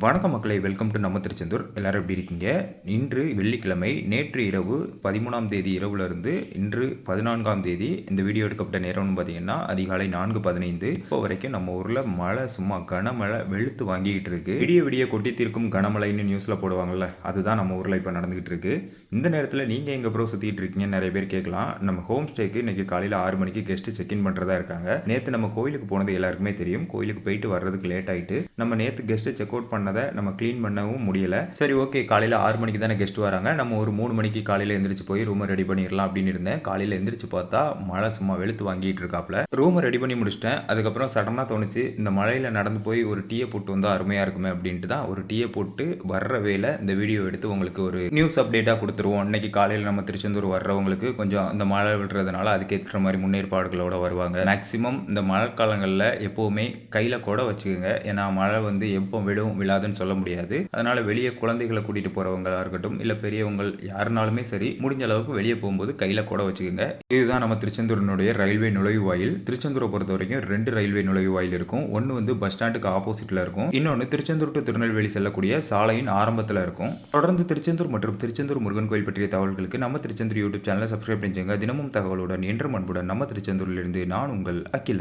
வணக்கம் மக்களை welcome to நம்ம திருச்செந்தூர். எல்லாரும் எப்படி இருக்கீங்க? இன்று வெள்ளிக்கிழமை நேற்று இரவு பதிமூணாம் தேதி இரவுல இருந்து இன்று பதினான்காம் தேதி இந்த வீடியோ எடுக்கப்பட்ட நேரம்னு பார்த்தீங்கன்னா அதிகாலை நான்கு பதினைந்து. இப்போ வரைக்கும் நம்ம ஊரில் மழை சும்மா கனமழை வெளுத்து வாங்கிக்கிட்டு இருக்கு. விடிய விடிய கொட்டி தீர்க்கும் கனமழைன்னு நியூஸில் போடுவாங்கல்ல அதுதான் நம்ம ஊரில் இப்போ நடந்துகிட்டு இருக்கு. இந்த நேரத்தில் நீங்கள் எங்கே ப்ரோ சுற்றிட்டு இருக்கீங்கன்னு நிறைய பேர் கேட்கலாம். நம்ம ஹோம் ஸ்டேக்கு இன்றைக்கி காலையில் ஆறு மணிக்கு கெஸ்ட்டு செக்இன் பண்ணுறதா இருக்காங்க. நேற்று நம்ம கோயிலுக்கு போனது எல்லாருக்குமே தெரியும். கோயிலுக்கு போயிட்டு வர்றதுக்கு லேட் ஆகிட்டு நம்ம நேற்று கெஸ்ட்டு செக் அவுட் பண்ண பண்ணதை நம்ம க்ளீன் பண்ணவும் முடியல. சரி ஓகே காலையில் ஆறு மணிக்கு தானே கெஸ்ட் வராங்க. நம்ம ஒரு மூணு மணிக்கு காலையில் எந்திரிச்சு போய் ரூமை ரெடி பண்ணிடலாம் அப்படின்னு இருந்தேன். காலையில் எந்திரிச்சு பார்த்தா மழை சும்மா வெளுத்து வாங்கிட்டு இருக்காப்புல ரூமை ரெடி பண்ணி முடிச்சிட்டேன். அதுக்கப்புறம் சடனாக தோணுச்சு இந்த மழையில் நடந்து போய் ஒரு டீயை போட்டு வந்தால் அருமையாக இருக்குமே அப்படின்ட்டு தான் ஒரு டீயை போட்டு வர்ற வேலை இந்த வீடியோ எடுத்து உங்களுக்கு ஒரு நியூஸ் அப்டேட்டாக கொடுத்துருவோம். அன்னைக்கு காலையில் நம்ம திருச்செந்தூர் வர்றவங்களுக்கு கொஞ்சம் இந்த மழை விழுறதுனால அதுக்கேற்ற மாதிரி முன்னேற்பாடுகளோட வருவாங்க. மேக்ஸிமம் இந்த மழைக்காலங்களில் எப்போவுமே கையில் கூட வச்சுக்கோங்க. ஏன்னா மழை வந்து எப்போ விடும் இல்லாதுன்னு சொல்ல முடியாது. அதனால வெளியே குழந்தைகளை கூட்டிட்டு போறவங்களா இருக்கட்டும் இல்ல பெரியவங்க யாருனாலுமே சரி முடிஞ்ச அளவுக்கு வெளியே போகும்போது கையில கூட வச்சுக்கோங்க. இதுதான் நம்ம திருச்செந்தூரினுடைய ரயில்வே நுழைவாயில் திருச்செந்தூரை பொறுத்த வரைக்கும் ரெண்டு ரயில்வே நுழைவாயில் இருக்கும். ஒன்று வந்து பஸ் ஸ்டாண்டுக்கு ஆப்போசிட்ல இருக்கும். இன்னொன்று திருச்செந்தூர் டு திருநெல்வேலி செல்லக்கூடிய சாலையின் ஆரம்பத்தில் இருக்கும். தொடர்ந்து திருச்செந்தூர் மற்றும் திருச்செந்தூர் முருகன் கோயில் பற்றிய தகவல்களுக்கு நம்ம திருச்செந்தூர் யூடியூப் சேனலை சப்ஸ்கிரைப் பண்ணிச்சுங்க தினமும் தகவலுடன் என்றும் அன்புடன் நம்ம திருச்செந்தூரிலிருந்து நான் உங்கள் அகிலன்.